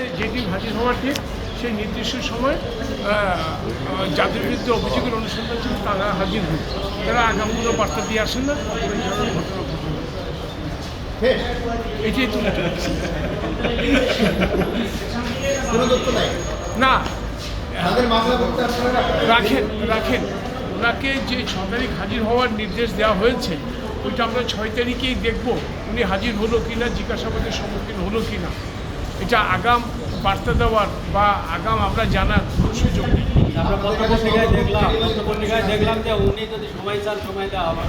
হচ্ছে যেটি হাজির হওয়ার ঠিক সেই নির্দিষ্ট সময় যাদের বিরুদ্ধে অভিযোগের অনুসন্ধান ছিল তারা হাজির হয় তারা আগাম কোনো বার্তা দিয়ে আসেন না না। এটাই রাখেন? রাখেন ওনাকে যে ছ তারিখ হাজির হওয়ার নির্দেশ দেওয়া হয়েছে ওইটা আমরা ছয় তারিখেই দেখব উনি হাজির হলো কি না জিজ্ঞাসাবাদের সম্মুখীন হলো কি না এটা আগাম বার্তা দেওয়ার বা আগাম আমরা জানার কোনো সুযোগ নেই দেখলাম দেখলাম যে উনি যদি সময় চান সময় দেওয়া হবে।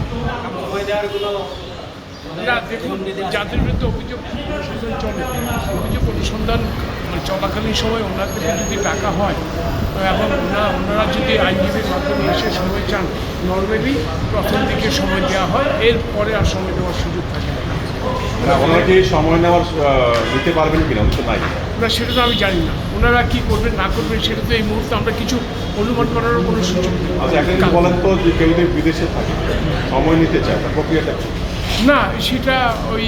সময় দেওয়ার কোনো মানে না দেখুন যাদের বিরুদ্ধে অভিযোগ অনুসন্ধান চলে অভিযোগ অনুসন্ধান মানে চলাকালীন সময় থেকে যদি টাকা হয় এবং ওনা ওনারা যদি আইনজীবীর মাধ্যমে এসে সময় চান নর্মালি প্রথম দিকে সময় দেওয়া হয় এরপরে আর সময় দেওয়ার সুযোগ থাকে না। ওনারা কি সময় নেওয়ার নিতে পারবেন কিনা তো নাই। না সেটা তো আমি জানি না। ওনারা কি করবেন না করবেন সেটা তো এই মুহূর্তে আমরা কিছু অনুমান করারও কোনো সুযোগ আচ্ছা একটা জিনিস বলেন তো যে কেউ যদি বিদেশে থাকে সময় নিতে চায় তার প্রক্রিয়াটা না সেটা ওই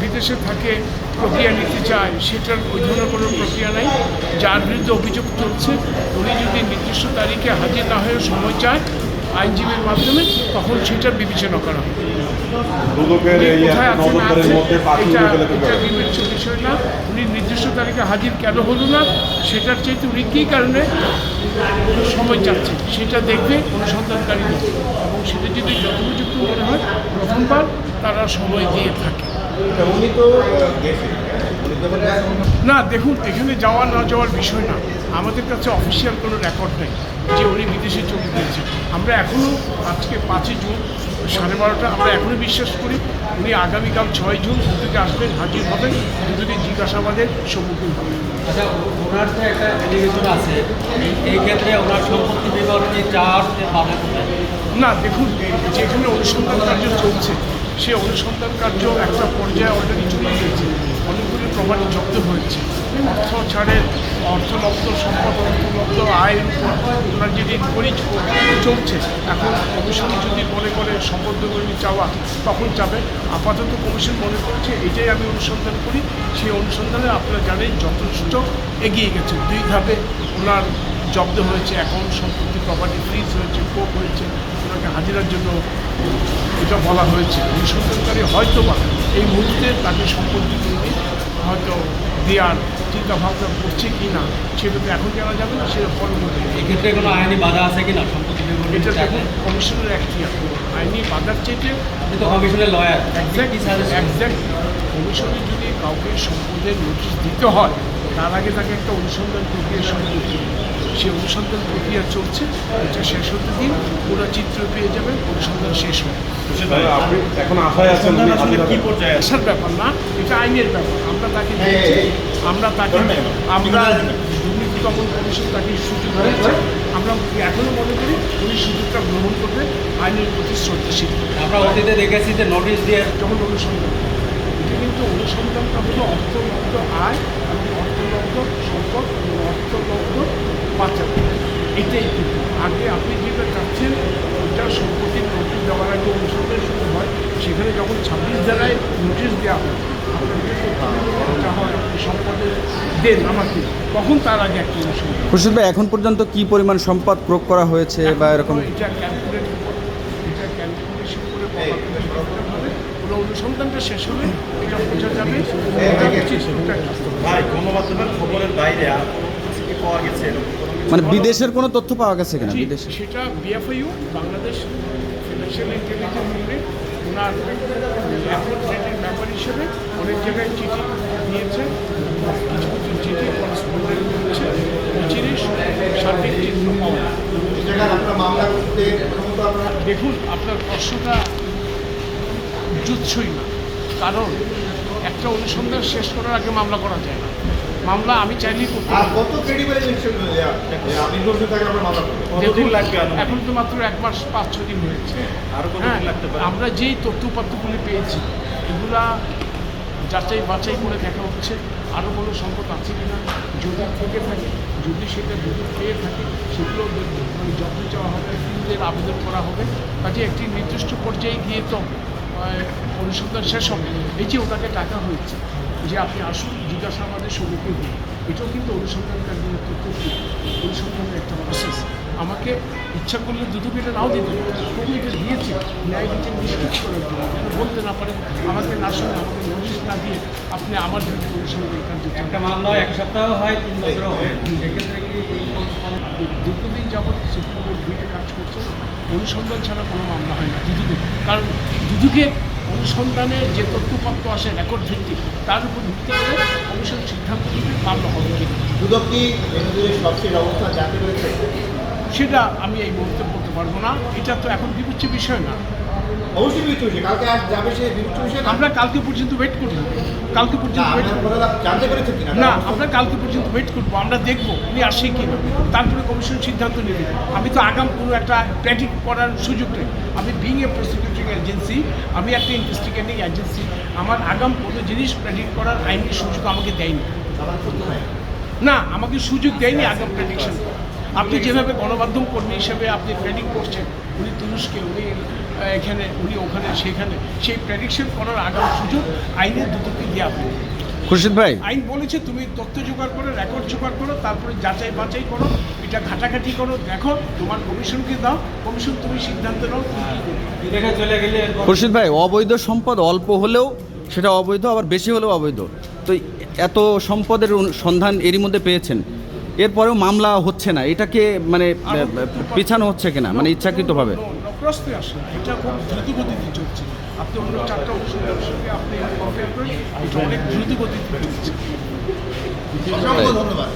বিদেশে থাকে প্রক্রিয়া নিতে চায় সেটার ওই ধরনের কোনো প্রক্রিয়া নাই। যার বিরুদ্ধে অভিযোগ চলছে উনি যদি নির্দিষ্ট তারিখে হাজির না হয়ে সময় চায় আইনজীবীর মাধ্যমে তখন সেটা বিবেচনা করা হবে। দুদকের এই কোথায় না মধ্যে বিবেচ্য বিষয় না। উনি নির্দিষ্ট তারিখে হাজির কেন হলো না সেটার চাইতে উনি কী কারণে সময় চাচ্ছেন সেটা দেখবে অনুসন্ধানকারী এবং সেটা যদি যথোপযুক্ত মনে হয় প্রথমবার তারা সময় দিয়ে থাকে। এবার না দেখুন এখানে যাওয়া না যাওয়ার বিষয় না। আমাদের কাছে অফিসিয়াল কোনো রেকর্ড নেই যে উনি বিদেশে চলে গিয়েছেন আমরা এখনও আজকে পাঁচই জুন সাড়ে বারোটা। আমরা এখনই বিশ্বাস করি উনি আগামীকাল ছয় জুন দুদিকে আসবেন হাজির হবেন। দুদিকে জিজ্ঞাসাবাদের সম্মুখীন হবেন। আচ্ছা ওনার একটা আছে। এই- ক্ষেত্রে ওনার সম্পত্তি বিবরণী চার যে না দেখুন যেখানে অনুসন্ধান কার্য চলছে সে অনুসন্ধান কার্য একটা পর্যায়ে অলরেডি চলে অনেকগুলি প্রমাণী জব্দ হয়েছে। অর্থ ছাড়ের অর্থলব্ধ সম্পদ অর্থলব্ধ আয়ের উপর ওনার যে ইনকোয়ারি চলছে। এখন কমিশন যদি মনে করে সম্পদগুলি চাওয়া তখন যাবে। আপাতত কমিশন মনে করছে এটাই আমি অনুসন্ধান করি। সেই অনুসন্ধানে আপনারা জানেন যথেষ্ট এগিয়ে গেছে। দুই ধাপে ওনার জব্দ হয়েছে। অ্যাকাউন্ট সম্পত্তি প্রপার্টি ফ্রিজ হয়েছে, কোপ হয়েছে। ওনাকে হাজিরার জন্য এটা বলা হয়েছে। অনুসন্ধানকারী হয়তো বা এই মুহূর্তে তাকে সম্পত্তি হয়তো দেওয়ার চিন্তা ভাবনা করছে কি না সেটা তো এখন জানা যাবে না সেটা পরবর্তী এক্ষেত্রে কোনো আইনি বাধা আছে কিনা? সম্পত্তি বিবরণী এটা দেখুন কমিশনের এখতিয়ার আইনি বাধার চাইতে আপনি তো কমিশনের লয়ার একজ্যাক্ট একজ্যাক্ট কমিশনে যদি কাউকে সম্পদের নোটিশ দিতে হয় তার আগে তাকে একটা অনুসন্ধান প্রক্রিয়া শুরু করতে হবে। সেই অনুসন্ধান প্রক্রিয়া চলছে এটা শেষ হতে দিন পুরো চিত্র পেয়ে যাবেন অনুসন্ধান শেষ হবে। তাহলে আপনি এখন আশায় আছেন উনি হাজির আসার ব্যাপার না এটা আইনের ব্যাপার আমরা তাকে আমরা তাকে আমরা দুর্নীতি দমন কমিশন তাকে সুযোগ দিয়েছে। আমরা এখনও মনে করি উনি সুযোগটা গ্রহণ করবে আইনের প্রতি শ্রদ্ধাশীল। আমরা অতীতে দেখেছি যে নোটিশ দিয়ে যখন অনুসন্ধান এটা কিন্তু অনুসন্ধানটা হলো অর্থলব্ধ আয় এবং সম্পদ এবং অর্থলব্ধ বাচ্চা এটাই কিন্তু আগে আপনি যেটা চাচ্ছেন ওটা সম্পত্তির নোটিশ দেওয়ার আগে অনুসন্ধান শুরু হয়। সেখানে যখন ছাব্বিশ জেলায় নোটিশ দেওয়া হয় খুরশিদ ভাই এখন পর্যন্ত কি পরিমাণ সম্পদ প্রয়োগ করা হয়েছে বা এরকম? এটা ক্যালকুলেট এটা ক্যালকুলেশন করে প্রমাণ হবে পুরো অনুসন্ধানটা শেষ হবে এটা বোঝা যাবে। খবরের বাইরে পাওয়া গেছে? মানে বিদেশের কোনো তথ্য পাওয়া গেছে কিনা? বিদেশে সেটা BFIU Bangladesh financial intelligence unit ওনার অ্যাপ্রোপ্রিয়েটের ব্যাপার হিসেবে অনেক জায়গায় চিঠি দিয়েছে। কিছু কিছু চিঠি করসপন্ডেন্ট চিঠি সার্বিক চিত্র পাওয়া দেখুন আপনার প্রশ্নটা জুৎসই না। কারণ একটা অনুসন্ধান শেষ করার আগে মামলা করা যায় না। মামলা আমি চাইলেই করতে দেখুন, লাগবে এখন তো মাত্র এক মাস পাঁচ ছ দিন হয়েছে। হ্যাঁ? আমরা যেই তথ্যপাত্রগুলি পেয়েছি এগুলা যাচাই বাছাই করে দেখা হচ্ছে। আরও কোনো সম্পদ আছে কিনা? যদি থেকে থাকে যদি সেটা যদি পেয়ে থাকে সেগুলো যত্ন চাওয়া হবে ফিল্ডের আবেদন করা হবে। কাজে একটি নির্দিষ্ট পর্যায়ে গিয়ে তো অনুসন্ধান শেষ হবে। এই যে ওটাকে টাকা হয়েছে যে আপনি আসুন জিজ্ঞাসাবাদের সম্মুখীন হন এটাও কিন্তু অনুসন্ধানকারীদের তথ্য অনুসন্ধানের একটা প্রসেস আমাকে ইচ্ছা করলে দুদক এটা নাও দিতে তবু এটা দিয়েছে ন্যায় বিচার নিশ্চিত করার জন্য। বলতে না পারেন আমাকে না শুনে আমাকে নোটিশ না দিয়ে আপনি আমার বিরুদ্ধে অনুসন্ধান কার্য একটা মামলা এক সপ্তাহ হয় তিন বছরও হয়। সেক্ষেত্রে কি এই দীর্ঘদিন যাবৎ সুপ্রিম কোর্ট দুইটা কাজ করছে। অনুসন্ধান ছাড়া কোনো মামলা হয় না দুদুকে। কারণ দুদুকে অনুসন্ধানে যে তথ্যপত্র আসে রেকর্ড ভিত্তিক তার উপর ভিত্তি করে কমিশন সিদ্ধান্ত নিতে মামলা হবে। দুদক কি সবচেয়ে অবস্থা জানতে পেরেছে সেটা আমি এই মুহূর্তে বলতে পারব না। এটা তো এখন বিবেচ্য বিষয় না। অবশ্যই বিচ্ছু হয়েছে কালকে আজ যাবে সে বিচ্ছু হয়েছে আমরা কালকে পর্যন্ত ওয়েট করব। কালকে পর্যন্ত ওয়েট জানতে পেরেছে কিনা না আমরা কালকে পর্যন্ত ওয়েট করব। আমরা দেখব উনি আসে কি তারপরে কমিশন সিদ্ধান্ত নেবে। আমি তো আগাম কোনো একটা প্র্যাকটিক করার সুযোগ নেই। আমি বিং এ প্রসিকিউটিং এজেন্সি আমি একটা ইনভেস্টিগেটিং এজেন্সি আমার আগাম কোনো জিনিস প্রেডিক্ট করার আইনি সুযোগ আমাকে দেয়নি। না আমাকে সুযোগ দেয়নি আগাম প্রেডিকশন আপনি যেভাবে গণমাধ্যম কর্মী হিসেবে আপনি প্রেডিক্ট করছেন উনি তুরস্কে উনি এখানে উনি ওখানে সেখানে। সেই প্রেডিকশন করার আগাম সুযোগ আইনের দুটোকে দিয়ে আপনি। খুরশিদ ভাই। আইন বলেছে তুমি তথ্য জোগাড় করো রেকর্ড জোগাড় করো তারপরে যাচাই বাছাই করো এটা ঘাটাঘাটি করো দেখো তোমার কমিশনকে দাও কমিশন তুমি সিদ্ধান্ত নাও বিদেশে চলে গেলে খুরশিদ ভাই অবৈধ সম্পদ অল্প হলেও সেটা অবৈধ আবার বেশি হলেও অবৈধ। তো এত সম্পদের সন্ধান এরই মধ্যে পেয়েছেন। এরপরেও মামলা হচ্ছে না। এটাকে মানে পিছানো হচ্ছে কিনা? মানে ইচ্ছাকৃতভাবে। প্রশ্নে আসে এটা খুব দ্রুত গতিতে চলছে। আপনি অন্য চারটা ওষুধের সঙ্গে আপনি কম্পেয়ার করেন এটা অনেক দ্রুত গতিতে চলছে। ধন্যবাদ।